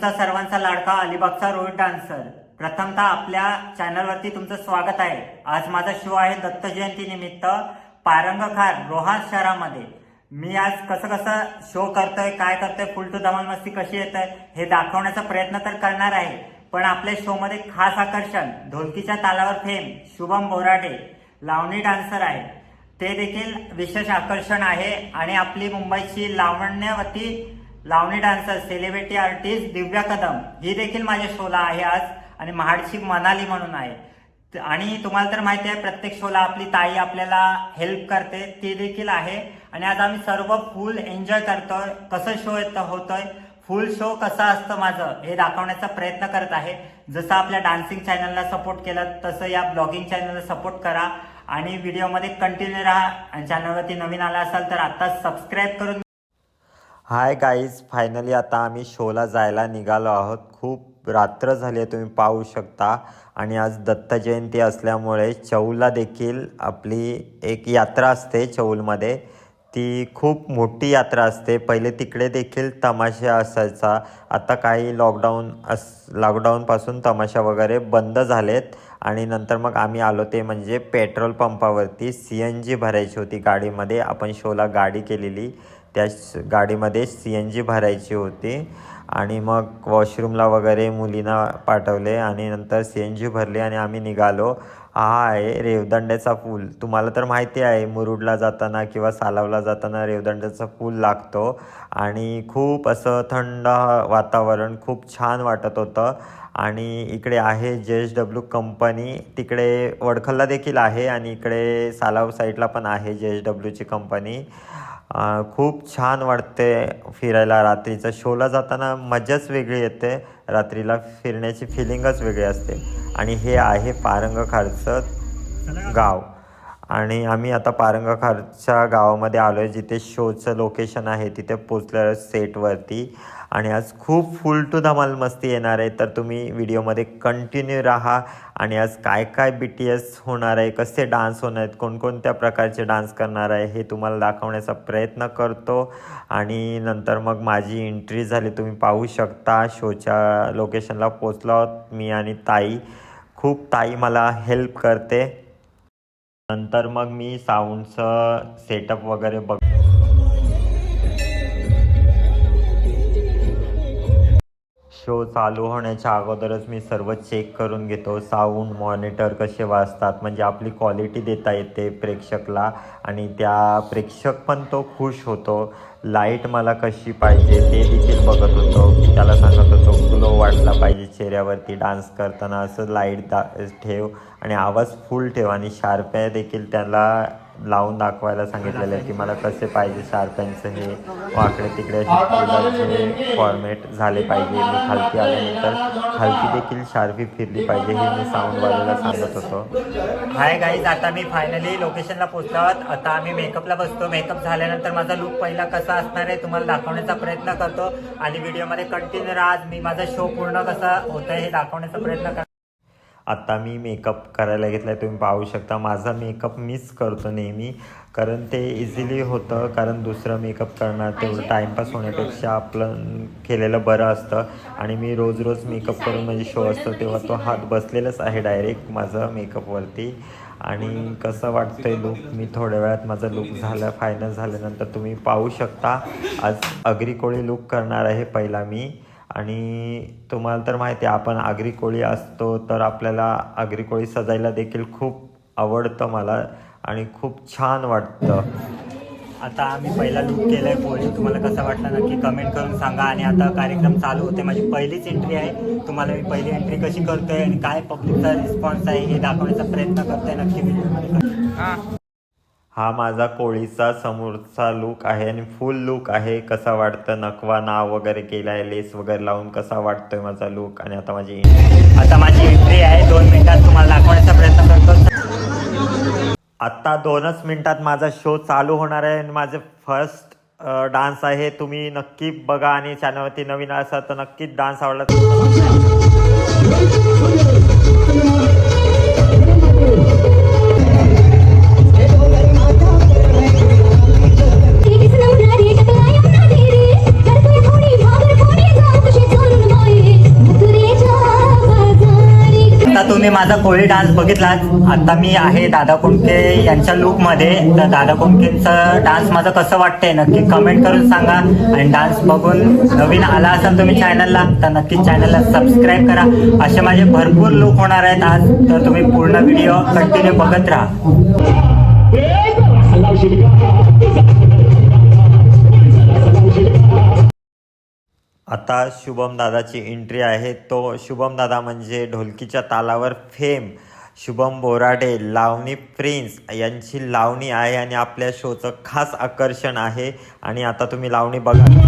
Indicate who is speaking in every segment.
Speaker 1: तुमचा सर्वांचा लाडका अलिबागचा रोहित डान्सर. प्रथमतः आपल्या चॅनलवरती तुमचं स्वागत आहे. आज माझा शो आहे दत्त जयंतीनिमित्त पारंगखार रोहा शहरामध्ये. मी आज कसं कसं शो करतोय काय करतोय फुल टू धमाल मस्ती कशी येत हे दाखवण्याचा प्रयत्न तर करणार आहे. पण आपल्या शोमध्ये खास आकर्षण ढोलकीच्या तालावर फेम शुभम बोराटे लावणी डान्सर आहे. ते देखील विशेष आकर्षण आहे आणि आपली मुंबईची Lavanyavati Lavani dancer celebrity artist Divya Kadam. ही देखील माझ्या शोला आहे आज आणि महाडची मनाली म्हणून आहे. आणि तुम्हाला तर माहिती आहे प्रत्येक शोला आपली ताई आपल्याला हेल्प करते. ती देखील आहे. आणि आज आम्ही सर्व फुल एन्जॉय करतोय. कसं शो येतं होतोय? फुल शो कसा असतं माझं हे दाखवण्याचा प्रयत्न करत आहे. जसं आपल्या डान्सिंग चॅनलला सपोर्ट केला तसं या ब्लॉगिंग चॅनलला सपोर्ट करा. आणि व्हिडिओमध्ये कंटिन्यू राहा. आणि चॅनलवरती नवीन आला असाल तर आत्ताच सबस्क्राईब करून
Speaker 2: हाय गाईज फायनली आता आम्ही शोला जायला निघालो आहोत. खूप रात्र झाली आहे तुम्ही पाहू शकता. आणि आज दत्त जयंती असल्यामुळे चौलला देखील आपली एक यात्रा असते चौलमध्ये. ती खूप मोठी यात्रा असते. पहिले तिकडे देखील तमाशा असायचा. आता काही लॉकडाऊन अस लॉकडाऊनपासून तमाशा वगैरे बंद झालेत. आणि नंतर मग आम्ही आलो ते म्हणजे पेट्रोल पंपावरती. सी एन जी भरायची होती गाडीमध्ये. आपण शोला गाडी केलेली. त्या गाडीमध्ये सी एन जी भरायची होती. आणि मग वॉशरूमला वगैरे मुलींना पाठवले आणि नंतर सी एन जी भरली आणि आम्ही निघालो. हा आहे रेवदंड्याचा पूल. तुम्हाला तर माहिती आहे मुरुडला जाताना किंवा सालावला जाताना रेवदंड्याचा पूल लागतो. आणि खूप असं थंड वातावरण खूप छान वाटत होतं. आणि इकडे आहे जे एस डब्ल्यू कंपनी. तिकडे वडखलला देखील आहे आणि इकडे सालाव साईडला पण आहे जे एस डब्ल्यूची कंपनी. खूप छान वाटते फिरायला. रात्रीचं शोला जाताना मजाच वेगळी येते. रात्रीला फिरण्याची फिलिंगच वेगळी असते. आणि हे आहे पारंगखारचं गाव. आणि आम्ही आता पारंगखारच्या गावामध्ये आलो आहे जिथे शोचं लोकेशन आहे. तिथे पोचलो सेटवरती आणि आज खूप फुल टू धमाल मस्ती येणार आहे. तर तुम्ही व्हिडिओमध्ये कंटिन्यू राहा. आणि आज काय काय बी टी एस होणार आहे कसे डान्स होणार आहेत कोणकोणत्या प्रकारचे डान्स करणार आहे हे तुम्हाला दाखवण्याचा प्रयत्न करतो. आणि नंतर मग माझी एंट्री झाली तुम्ही पाहू शकता. शोच्या लोकेशनला पोचलो आहोत मी आणि ताई. खूप ताई मला हेल्प करते. नंतर मग मी साऊंडचं सेटअप वगैरे बघ शो चालू होण्याच्या अगोदरच मी सर्व चेक करून घेतो. साऊंड मॉनिटर कसे वाजतात म्हणजे आपली क्वालिटी देता येते प्रेक्षकला आणि त्या प्रेक्षक पण तो खुश होतो. लाइट मला कशी पाहिजे ते देखील बघत होतो. त्याला सांगत होतो ग्लो वाटला पाहिजे चेहऱ्यावरती डान्स करताना असं लाइट दा ठेव आणि आवाज फुल ठेव आणि शार्प्या देखील त्याला लावून दाखवायला सांगितलेलं आहे की मला कसे पाहिजे शार्प्यांचं हे. वाकडे तिकडे फुलाचे फॉर्मेट झाले पाहिजे. मी खालती आल्यानंतर खालती देखील शार्पी फिरली पाहिजे हे मी साऊंडवाल्याला सांगत होतो.
Speaker 1: हाय गाईज आता मी फायनली लोकेशनला आहोत आता आम्ही मेकअपला बसतो. मेकअप झाल्यानंतर माझा लुक पहिला कसा असणार आहे तुम्हाला दाखवण्याचा प्रयत्न करतो. आणि व्हिडिओमध्ये कंटिन्यू राहा. मी माझा शो पूर्ण कसा होत हे दाखवण्याचा प्रयत्न करतो.
Speaker 2: आता मी मेकअप करायला घेतला आहे तुम्ही पाहू शकता. माझा मेकअप मिस करतो नेहमी. कारण ते इझिली होतं कारण दुसरं मेकअप करणार तेवढं टाईमपास होण्यापेक्षा आपलं केलेलं बरं असतं. आणि मी रोज रोज मेकअप करून म्हणजे शो असतो तेव्हा तो हात बसलेलाच आहे डायरेक्ट माझं मेकअपवरती आणि कसं वाटतंय लुक मी थोड्या वेळात माझं लुक झालं फायनल झाल्यानंतर तुम्ही पाहू शकता. आज अग्री कोळी लुक करणार आहे पहिला मी. आणि तुम्हाला तर माहिती आहे आपण आगरी कोळी असतो तर आपल्याला आगरी कोळी सजायला देखील खूप आवडतं मला आणि खूप छान वाटतं.
Speaker 1: आता आम्ही पहिला लुक केलाय पोळी. तुम्हाला कसं वाटलं नक्की कमेंट करून सांगा. आणि आता कार्यक्रम चालू होते. माझी पहिलीच एंट्री आहे. तुम्हाला मी पहिली एंट्री कशी करतोय आणि काय पब्लिकचा रिस्पॉन्स आहे हे दाखवण्याचा प्रयत्न करतोय नक्की व्हिडिओमध्ये
Speaker 2: हा माझा कोळीचा समोरचा लुक आहे आणि फुल लुक आहे. कसा वाटतं नकवा नाव वगैरे केलं आहे लेस वगैरे लावून कसा वाटतोय माझा लुक आणि आता माझी
Speaker 1: आता माझी एंट्री आहे. दोन मिनिटात तुम्हाला दाखवण्याचा प्रयत्न करतो.
Speaker 2: आत्ता दोनच मिनिटात माझा शो चालू होणार आहे आणि माझे फर्स्ट डान्स आहे. तुम्ही नक्की बघा आणि चॅनलवरती नवीन असाल तर नक्कीच डान्स आवडला
Speaker 1: माझा कोळी डान्स बघितलाच आता मी आहे दादा कुंडके यांच्या लुकमध्ये तर दादा कोंडकेंचं डान्स माझं कसं वाटतंय नक्की कमेंट करून सांगा. आणि डान्स बघून नवीन आला असाल तुम्ही चॅनलला तर नक्की चॅनलला सबस्क्राईब करा. असे माझे भरपूर लुक होणार आहेत आज. तर तुम्ही पूर्ण व्हिडिओ कंटिन्यू बघत राहा.
Speaker 2: आता शुभम दादाची एंट्री आहे. तो शुभम दादा म्हणजे ढोलकीच्या तालावर फेम शुभम बोराडे लावणी प्रिन्स यांची लावणी आहे आणि आपल्या शोचं खास आकर्षण आहे. आणि आता तुम्ही लावणी बघा.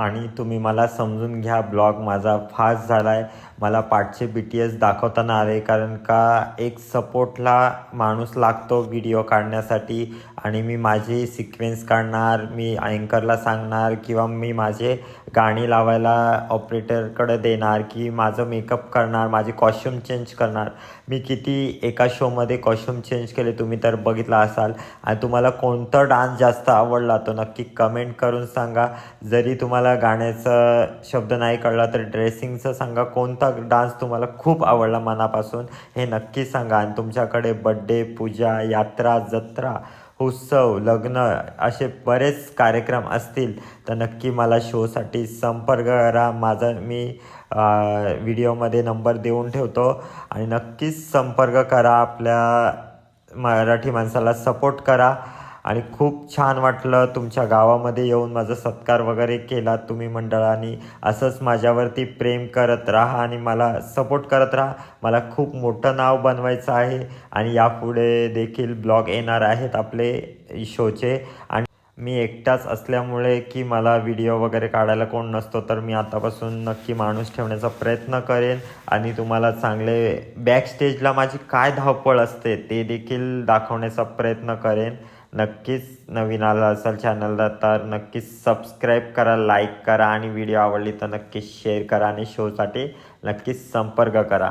Speaker 2: आणि तुम्ही मला समजून घ्या ब्लॉग माझा फास्ट झाला आहे मला पाठचे बी टी एस दाखवताना आले कारण का एक सपोर्टला माणूस लागतो व्हिडिओ काढण्यासाठी. आणि मी माझे सिक्वेन्स काढणार मी अँकरला सांगणार किंवा मी माझे गाणी लावायला ऑपरेटरकडे देणार की माझं मेकअप करणार माझे कॉस्ट्युम चेंज करणार. मी किती एका शोमध्ये कॉस्ट्युम चेंज केले तुम्ही तर बघितला असाल. आणि तुम्हाला कोणता डान्स जास्त आवडला तो नक्की कमेंट करून सांगा. जरी तुम्हाला गाण्याचा शब्द नाही कळला तर ड्रेसिंगचं सांगा. कोणता डान्स तुम्हाला खूप आवडला मनापासून हे नक्की सांगा. आणि तुमच्याकडे बड्डे पूजा यात्रा जत्रा उत्सव लग्न असे बरेच कार्यक्रम असतील तर नक्की मला शोसाठी संपर्क करा. माझा मी व्हिडिओमध्ये नंबर देऊन ठेवतो. आणि नक्कीच संपर्क करा. आपल्या मराठी माणसाला सपोर्ट करा. आणि खूप छान वाटलं तुमच्या गावामध्ये येऊन माझा सत्कार वगैरे केला तुम्ही मंडळाने. असंच माझ्यावरती प्रेम करत राहा आणि मला सपोर्ट करत राहा. मला खूप मोठं नाव बनवायचं आहे आणि यापुढे देखील ब्लॉग येणार आहेत आपले शोचे. आणि मी एकटाच असल्यामुळे की मला व्हिडिओ वगैरे काढायला कोण नसतो तर मी आतापासून नक्की माणूस ठेवण्याचा प्रयत्न करेन. आणि तुम्हाला चांगले बॅक स्टेजला माझी काय धावपळ असते ते देखील दाखवण्याचा प्रयत्न करेन. नक्कीच नवीन आला असाल चॅनलला तर नक्कीच सबस्क्राईब करा लाईक करा आणि व्हिडिओ आवडली तर नक्कीच शेअर करा आणि शोसाठी नक्कीच संपर्क करा.